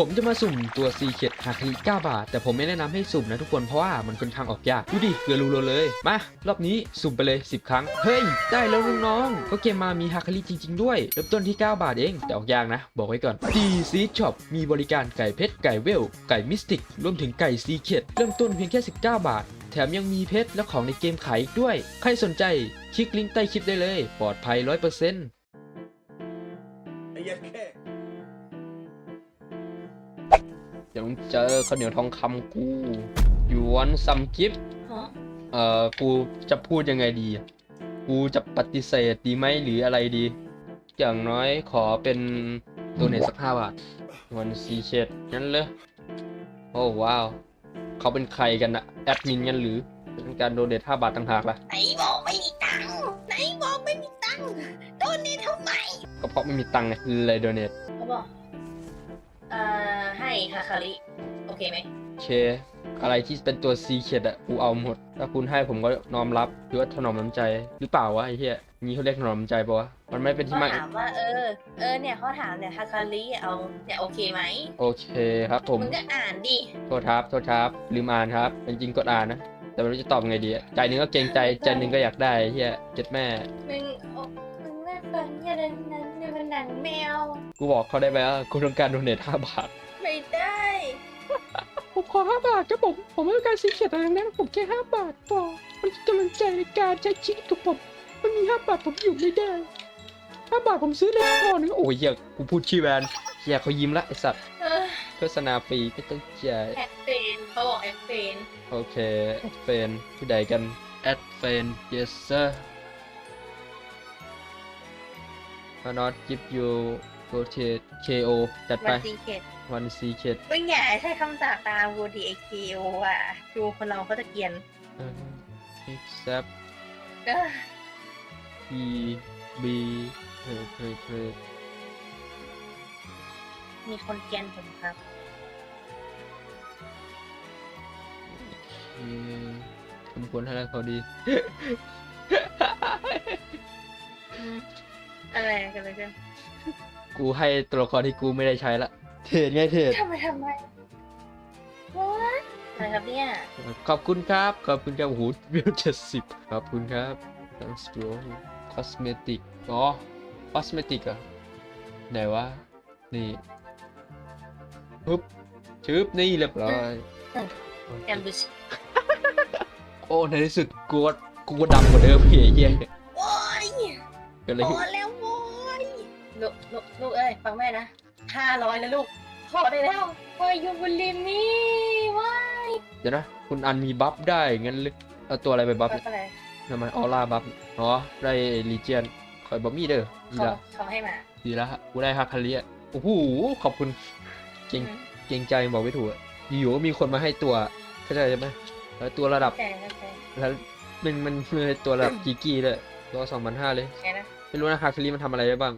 ผมจะมาสุ่มตัวซีเ e ดฮาคาริ9บาท แต่ผมไม่แนะนำให้สุ่มนะทุกคนเพราะว่ามันค่อนข้างออกยาก ดูดิเกลือรูเลย มารอบนี้สุ่มไปเลย 10 ครั้ง เฮ้ย ได้แล้วน้องๆก็เกมมามีฮาคาริจริง ๆ ด้วย เริ่มต้นที่ 9 บาทเอง แต่ออกยากนะ บอกไว้ก่อนดีซีช็อปมีบริการไก่เพชรไก่เวล ไก่มิสติก รวมถึงไก่ซีเ e ดเริ่มต้นเพียงแค่ 19 บาท แถมยังมีเพชรและของในเกมขายอีกด้วย ใครสนใจคลิกลิงก์ใต้คลิปได้เลย ปลอดภัย100%ไอ้ยัดแค่ ดี๋ยวมึงเจอข้าวเหนียวทองคำกูยวนซัมกิฟเอ่อกูจะพูดยังไงดีอะกูจะปฏิเสธดีไหมหรืออะไรดี อย่างน้อยขอเป็นตัวเนตสักห้าบาทวันซีเชดงั้นเลยโอ้ว้าว เขาเป็นใครกันนะแอดมินงั้นหรือเป็นการโดเนทห้าบาทต่างหากล่ะไหนบอกไม่มีตังค์ไหนบอกไม่มีตังค์โดนนี่ทำไมก็เพราะไม่มีตังค์ไงเลยโดเนทเขาบอก เอ่อให้ฮาคาริโอเคไหมโอเค อะไรที่เป็นตัวซีเ e ดอะกูเอาหมด ถ้าคุณให้ผมก็น้อมรับหรือว่าถนอมน้ำใจ หรือเปล่าวะไอ้เหี้ยนี่เขาเรียกถนอมน้ำใจปะวะมันไม่เป็นที่เขามาถามว่า เออ เออเนี่ยเขาถามเนี่ยฮาคาริเอาเนี่ยโอเคไหมโอเคครับผม มึงก็อ่านดิโทษครับ โทษครับ ลืมอ่านครับจริงๆกดอ่านนะ แต่ไม่รู้จะตอบไงดีอะใจหนึงก็เกรงใจ ใจหนึงก็อยากได้ไอ้เฮียเจ็ดแม่ มึงโอ้ อย่างนั้นนั้นในมันนังแมว กูบอกเขาได้ไหมว่ากูต้องการโดเนทห้าบาท ไม่ได้ ผมขอห้าบาทครับผม ผมไม่ต้องการซีเขียดอะไรทั้งนั้นผมแค่ห้าบาทพอมันกำลังใจในการใช้ชีวิตของผมมันมีห้าบาทผมอยู่ไม่ได้ห้าบาทผมซื้อได้พอหนึงโอ้ยเฮียกูพูดชื่อแบรนด์เฮียเขายิ้มละไอสัตว์เออโฆษณาฟรีก็ต้องจ่ายแอดเฟนเขาบอกแอดเฟนโอเคแอดเฟนที่ใดกันแอดเฟน yes sir cannot give you go to KO จัดไป วันซีเคดวันซีเคดมึงอย่าใช้คำจากตามกูดีไอคิวอะดูคนเราเขาจะเกรียน accept เออ E B เฮ้ยเฮ้ยเฮ้ยมีคนเกรียนผมครับโอเคสมควรให้แล้วเขาดี อะไรกันเลยกันกูให้ตัวละครที่กูไม่ได้ใช้ละเทรดไงเทรดทำไมทำไมวะอะไรครับเนี่ยขอบคุณครับ ขอบคุณครับโอ้โหวิวเจ็ดสิบขอบคุณครับ thanks to cosmetic อ๋อ cosmetic เหรอะไหนวะ นี่ปึ๊บชึบนี่เรียบร้อยแอมบูชโอ้ ในที่สุดกูก็กูก็ดำกว่าเดิมเฮียเฮียโอ้ยเกิดอะไรพขึ้นอแล้วโว้ย ลูกลูกลูกเอ้ยฟังแม่นะห้าร้อยแล้วลูกพอได้แล้วพอยูบุลิมีว้ายเดี๋ยวนะ คุณอันมีบัฟได้งั้นหรือเอาตัวอะไรไปบัฟไม่เป็นไรทำไมออร่าบัฟอ๋อได้ลีเจียนคอยบัฟมี่เด้อดีเขาละเขาให้มาดีละกูได้ฮาคาเลียโอ้โหขอบคุณเก่งอืมเกรงใจบอกไม่ถูกอะอยู่ๆก็มีคนมาให้ตัวเข้าใจไหมแล้วตัวระดับแกนะแกแล้วมันมันมันตัวระดับกีกี้เลยตัวสองพันห้าเลย แกนะไม่รู้นะฮาคิริมันทำอะไรได้บ้าง